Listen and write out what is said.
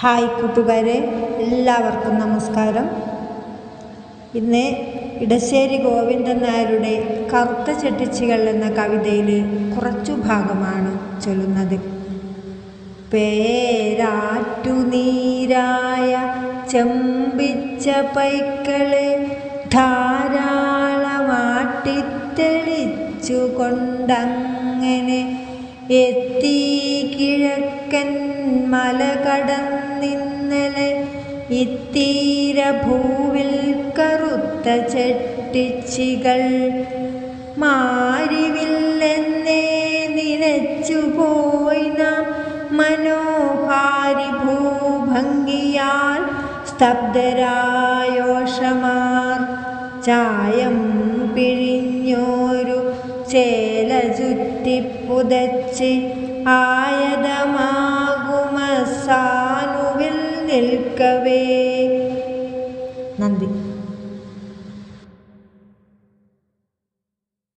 Hi കൂട്ടുകാരെ എല്ലാവർക്കും നമസ്കാരം. ഇന്ന് ഇടശ്ശേരി ഗോവിന്ദൻ നായരുടെ കറുത്ത ചെട്ടിച്ചികൾ എന്ന കവിതയിൽ കുറച്ചു ഭാഗമാണ് ചൊല്ലുന്നത്. പേരാറ്റുനീരായ ചെമ്പിച്ച പൈക്കളെ ധാരാളമാട്ടിത്തെളിച്ചു കൊണ്ടങ്ങനെ എത്തി കിഴക്കൻ മല കടന്നിന്നലെ ഇത്തീരഭൂവിൽ കറുത്ത ചെട്ടിച്ചികൾ. മാരിവില്ലെന്നേ നിലച്ചുപോയി നാം മനോഹാരി ഭൂഭംഗിയാൽ സ്തബ്ധരായോഷമാർ. ചായം പിഴിഞ്ഞോരു ചേല ചുറ്റിപ്പുതച്ച് ആയതമാകുമസാനുവിൽ നിൽക്കവേ. നന്ദി.